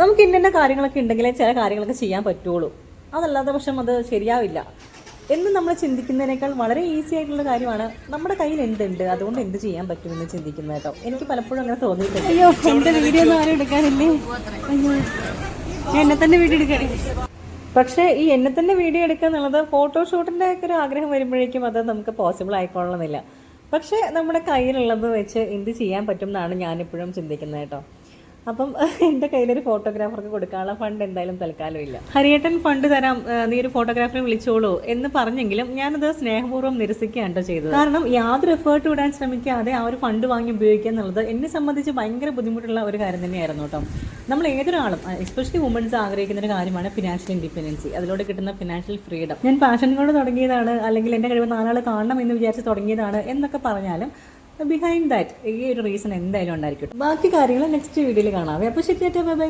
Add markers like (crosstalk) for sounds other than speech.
നമുക്ക് ഇന്ന കാര്യങ്ങളൊക്കെ ഉണ്ടെങ്കിലേ ചില കാര്യങ്ങളൊക്കെ ചെയ്യാൻ പറ്റുള്ളൂ. അതല്ലാത്ത പക്ഷം അത് ശരിയാവില്ല. എന്ന് നമ്മൾ ചിന്തിക്കുന്നതിനേക്കാൾ വളരെ ഈസി ആയിട്ടുള്ള കാര്യമാണ് നമ്മുടെ കയ്യിൽ എന്തുണ്ട്? അതുകൊണ്ട് എന്ത് ചെയ്യാൻ പറ്റുമെന്ന് ചിന്തിക്കുന്നത് കേട്ടോ. എനിക്ക് പലപ്പോഴും അങ്ങനെ തോന്നിയിട്ടുണ്ട്. അയ്യോ എന്റെ വീഡിയോ ഒന്നും ആരും എടുക്കാനില്ലേ എന്നെ തന്നെ വീഡിയോ എടുക്കാൻ പക്ഷേ ഈ എന്നെ തന്നെ വീഡിയോ എടുക്കുക എന്നുള്ളത് ഫോട്ടോഷൂട്ടിന്റെ ഒക്കെ ഒരു ആഗ്രഹം വരുമ്പോഴേക്കും അത് നമുക്ക് പോസിബിൾ ആയിക്കൊള്ളണമെന്നില്ല. പക്ഷേ നമ്മുടെ കയ്യിലുള്ളത് വെച്ച് എന്ത് ചെയ്യാൻ പറ്റും എന്നാണ് ഞാനിപ്പോഴും ചിന്തിക്കുന്നത് കേട്ടോ. അപ്പം (laughs) എന്റെ കയ്യിലൊരു ഫോട്ടോഗ്രാഫർക്ക് കൊടുക്കാനുള്ള ഫണ്ട് എന്തായാലും തൽക്കാലം ഇല്ല. ഹരിയേട്ടൻ ഫണ്ട് തരാം നീ ഒരു ഫോട്ടോഗ്രാഫറെ വിളിച്ചോളൂ എന്ന് പറഞ്ഞെങ്കിലും ഞാനത് സ്നേഹപൂർവം നിരസിക്കുകയാണ് ചെയ്തത്. കാരണം യാതൊരു എഫേർട്ട് വിടാൻ ശ്രമിക്കാതെ ആ ഒരു ഫണ്ട് വാങ്ങി ഉപയോഗിക്കുക എന്നുള്ളത് എന്നെ സംബന്ധിച്ച് ഭയങ്കര ബുദ്ധിമുട്ടുള്ള ഒരു കാര്യം തന്നെയായിരുന്നു കേട്ടോ നമ്മൾ ഏതൊരാളും എസ്പെഷ്യലി വുമൻസ് ആഗ്രഹിക്കുന്ന ഒരു കാര്യമാണ് ഫിനാൻഷ്യൽ ഇൻഡിപെൻഡൻസി അതിലൂടെ കിട്ടുന്ന ഫിനാൻഷ്യൽ ഫ്രീഡം ഞാൻ പാഷൻ കൊണ്ട് തുടങ്ങിയതാണ് അല്ലെങ്കിൽ എന്റെ കഴിവ് നാലാൾ കാണണം എന്ന് വിചാരിച്ച് തുടങ്ങിയതാണ് എന്നൊക്കെ പറഞ്ഞാലും ബിഹൈൻഡ് ദാറ്റ് ഈ ഒരു റീസൺ എന്തായാലും ഉണ്ടായിരിക്കും ബാക്കി കാര്യങ്ങൾ നെക്സ്റ്റ് വീഡിയോയിൽ കാണാം. അപ്പോൾ ശരി ബൈ